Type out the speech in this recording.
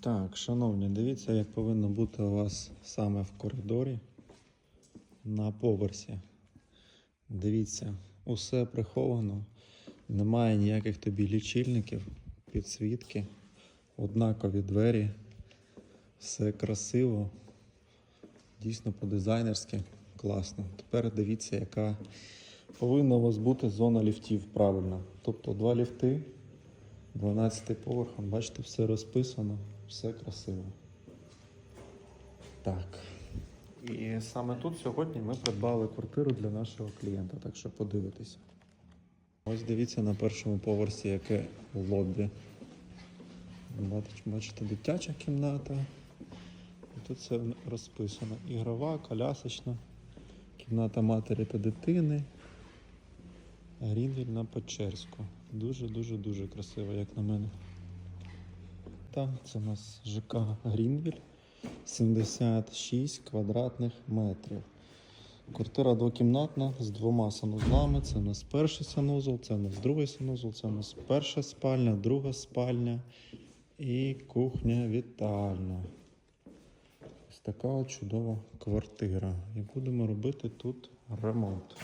Так, шановні, дивіться, як повинно бути у вас саме в коридорі на поверсі. Дивіться, усе приховано, немає ніяких тобі лічильників, підсвітки, однакові двері, все красиво, дійсно по-дизайнерськи, класно. Тепер дивіться, яка повинна у вас бути зона ліфтів правильно. Тобто два ліфти. 12 поверхом, бачите, все розписано, все красиво. Так. І саме тут сьогодні ми придбали квартиру для нашого клієнта, так що подивитися. Ось дивіться на першому поверсі, яке лобі. Бачите, дитяча кімната. І тут все розписано. Ігрова, колясочна, кімната матері та дитини. Грінвіль на Печерську. Дуже-дуже дуже красиво, як на мене. Так, це у нас ЖК Грінвіль. 76 квадратних метрів. Квартира двокімнатна з двома санузлами. Це у нас перший санузол, це у нас другий санузол, це у нас перша спальня, друга спальня і кухня вітальня. Ось така чудова квартира. І будемо робити тут ремонт.